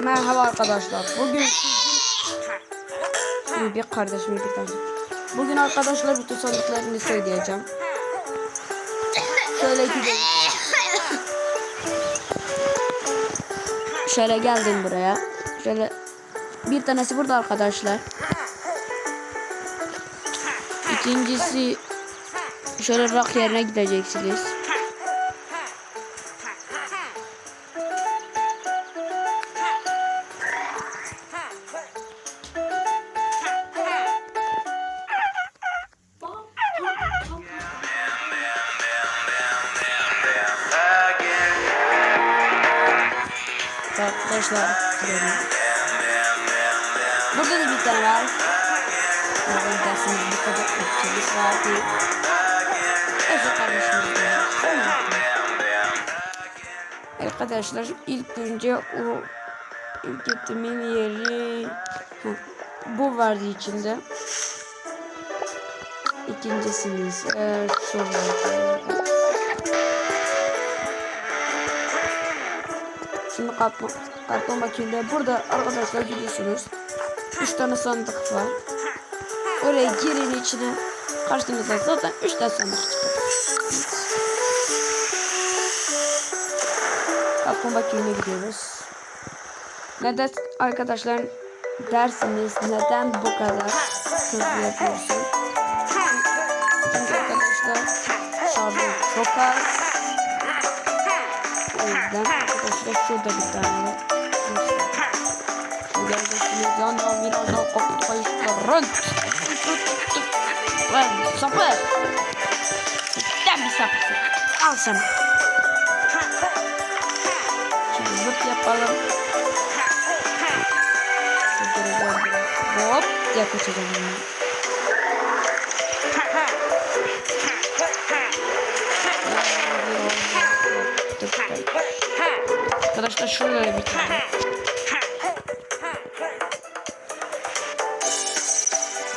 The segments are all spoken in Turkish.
Merhaba arkadaşlar. Bugün sizin bir kardeşim bir tane. Bugün arkadaşlar bütün sandıklarını söyleyeceğim. Şöyle gidelim. Şöyle geldim buraya. Şöyle bir tanesi burada arkadaşlar. İkincisi şöyle rak yerine gideceksiniz. Arkadaşlar. Burada da bir tane var. Oradan dersimiz bu kadar ötürüz vardı. Efe kardeşimiz. Arkadaşlar ilk önce o ilk gittiğimin yeri bu vardı içinde. İkincisini ise şurada. Şimdi karton, karton makinede burada arkadaşlar biliyorsunuz. 3 tane sandık var. Oraya girin içine. Karşınıza zaten 3 tane sandık çıkar. Karton makineye gidiyoruz. Neden arkadaşlar dersiniz neden bu kadar hızlı yapıyorsun? Çünkü arkadaşlar şarjım çok az. O yüzden arkadaşlar şurada bir tane var. Göreceksiniz yana virajda kapitalizmlerin. Lan sapı. Cidden bir sapısın. Al sana. Şimdi zıp yapalım. Biraz hop diye kaçacağım. Arkadaşlar şöyle bir tane.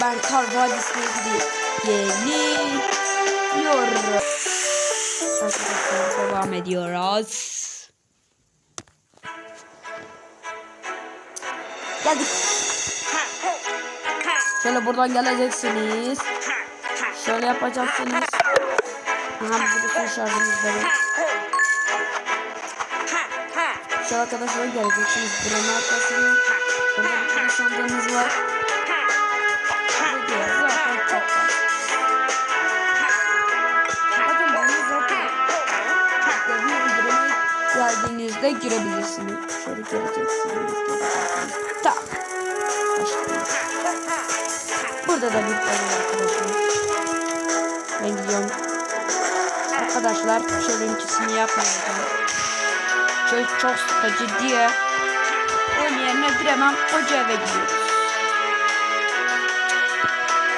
Ben kar vadisine geliyorum. Arkadaşlar devam ediyoruz. Geldik. Şöyle buradan geleceksiniz. Şöyle yapacaksınız. Aha bir de şarjımız var. Şu arkadaşlar geleceksiniz. Buranın arkasına. Burada bir tane sandığımız var. Burada zaten çok var. Zaten bunu zaten bir indirime geldiğinizde girebilirsiniz. Şöyle geleceksiniz. Tak. Burada da bir tane arkadaşlar. Ben gidiyorum. Arkadaşlar şöyle ikisini yapmayacağım. Şöyle çok sıkıcı diye onun yerine bir hemen hoca eve gidiyoruz.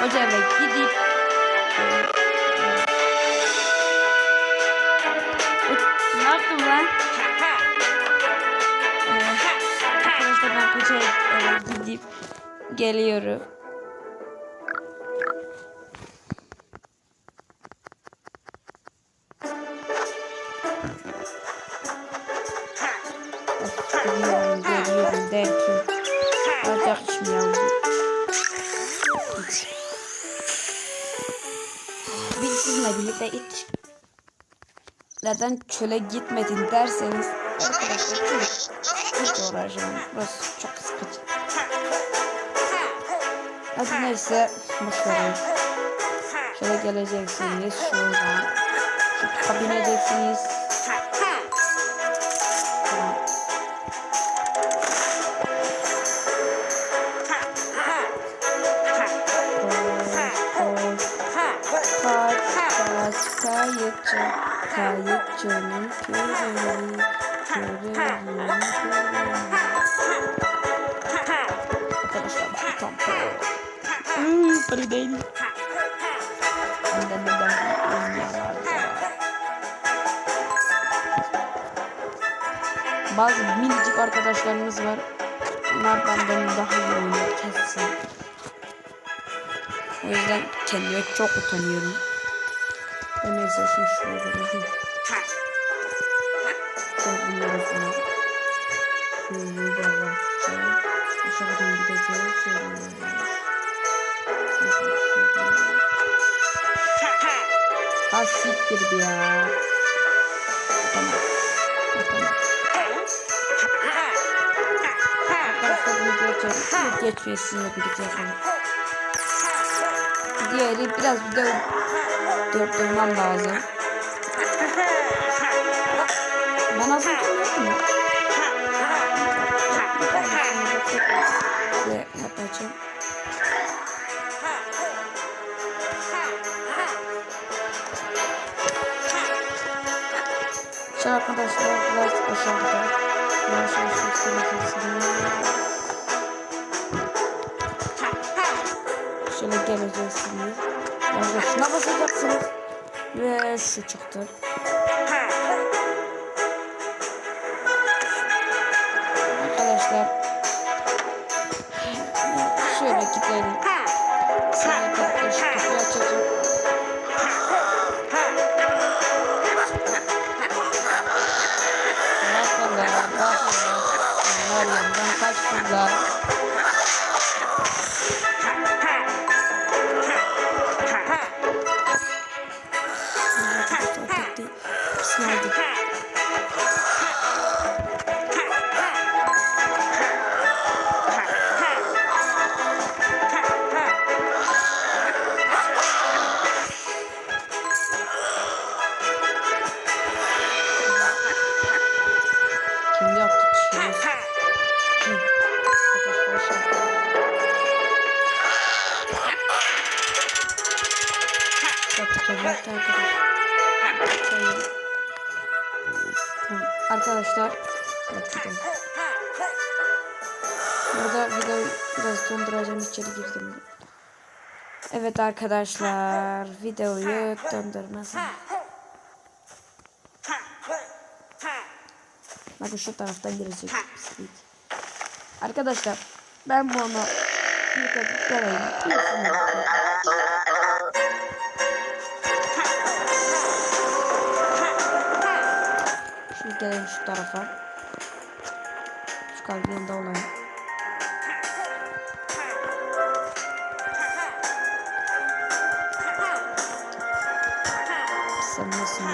Hoca eve gidip ne yaptım lan? Ee, Arkadaşlar ben hoca eve gidip. Geliyorum, iş mi yavrum? Biz sizinle birlikte hiç neden çöle gitmedin derseniz arkadaşlar çöle hiç uğraşamam. Burası çok sıkıcı. Hadi neyse boşverin. Şöyle geleceksiniz şuradan. Şu kabineceksiniz. Kayıkçının küreği, küreğin küreği. Arkadaşlar bu tam Hmm, para değil. Benden neden oynayanlar. Bazı minicik arkadaşlarımız var. Onlar benden daha iyi oynuyor kesin. O yüzden kendime çok utanıyorum. Ben neyse şunu şuraya bırakayım. Çok biliyoruz bunu. Şöyle yavaşça aşağıdan gideceğiz. Şöyle yavaş. Ha siktir bir ya. Arkadaşlar çekip geçmeyi sizinle birlikte yapalım. Diğeri biraz video durdurmam lazım. Ben az önce yaptım ya. Ve yapacağım. Şey arkadaşlar biraz aşağıda. Yavaş. Şöyle geleceksiniz. Yani şuna basacaksınız. Ve şu çıktı. Arkadaşlar. Sınavdı. Kim yaptı? Kim? Arkadaşlar. Yapacağım arkadaşlar. Arkadaşlar. Yapacağım. Burada videoyu biraz donduracağım içeri girdim. Evet arkadaşlar videoyu döndürmez. Bakın şu taraftan girecek. Arkadaşlar ben bunu yıkadık geleyim. Gelelim şu tarafa. Şu kalbin yanında olan. Sen nasıl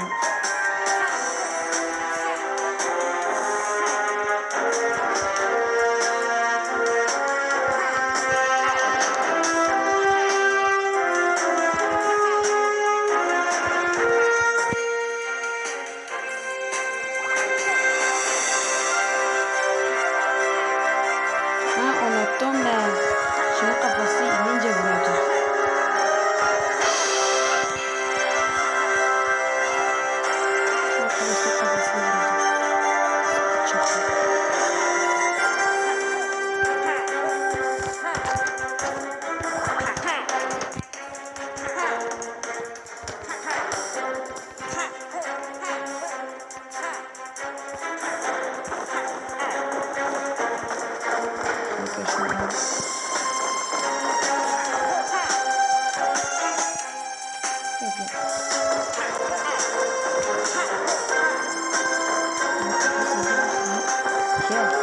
Evet.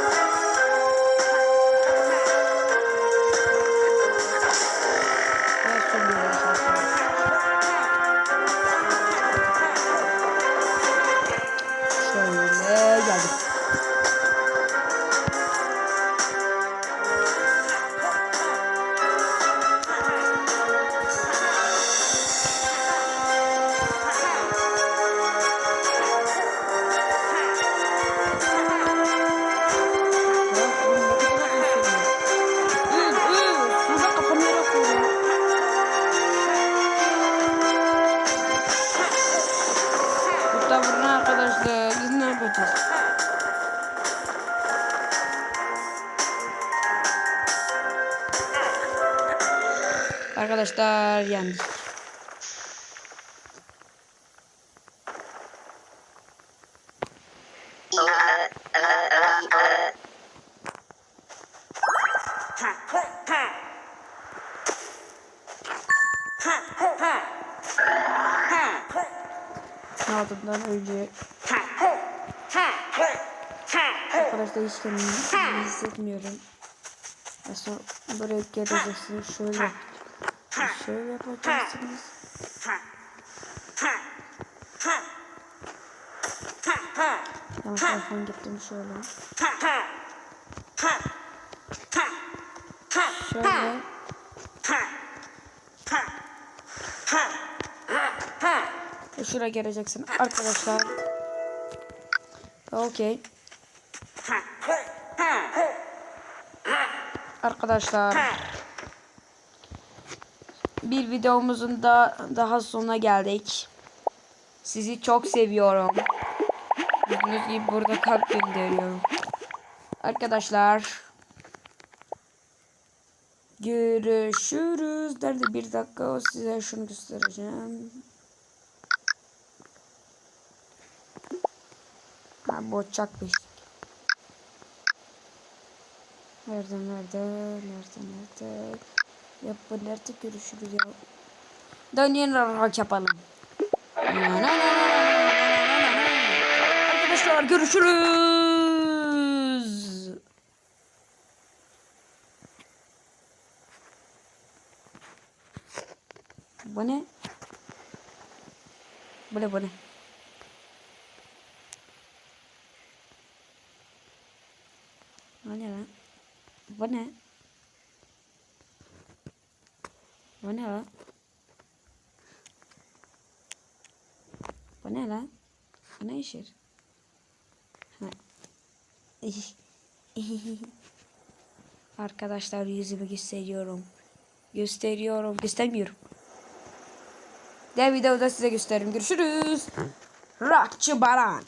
Arkadaşlar yendik. Ardından önce arkadaşlar hiç kendimi hissetmiyorum. Sonra buraya geleceksiniz şöyle. Şöyle yapacaksınız. Tamam telefon gittim şöyle. Şöyle. Ve Şuraya geleceksin arkadaşlar. Okey. Arkadaşlar. Bir videomuzun da daha sonuna geldik. Sizi çok seviyorum. Gördüğünüz gibi burada kalp gönderiyorum. Arkadaşlar. Görüşürüz. Nerede bir dakika size şunu göstereceğim. Ha boçak beşik. Nerede nerede nerede nerede ya bu nerede görüşürüz ya? Dönün rock yapalım. Arkadaşlar görüşürüz. Bu ne? Bu ne bu ne? Bu ne lan? Bu ne? Bu ne lan? Bu ne lan? Bu ne işir? Arkadaşlar yüzümü gösteriyorum. Gösteriyorum. Göstermiyorum. Diğer videoda size gösteririm. Görüşürüz. Rakçı Baran.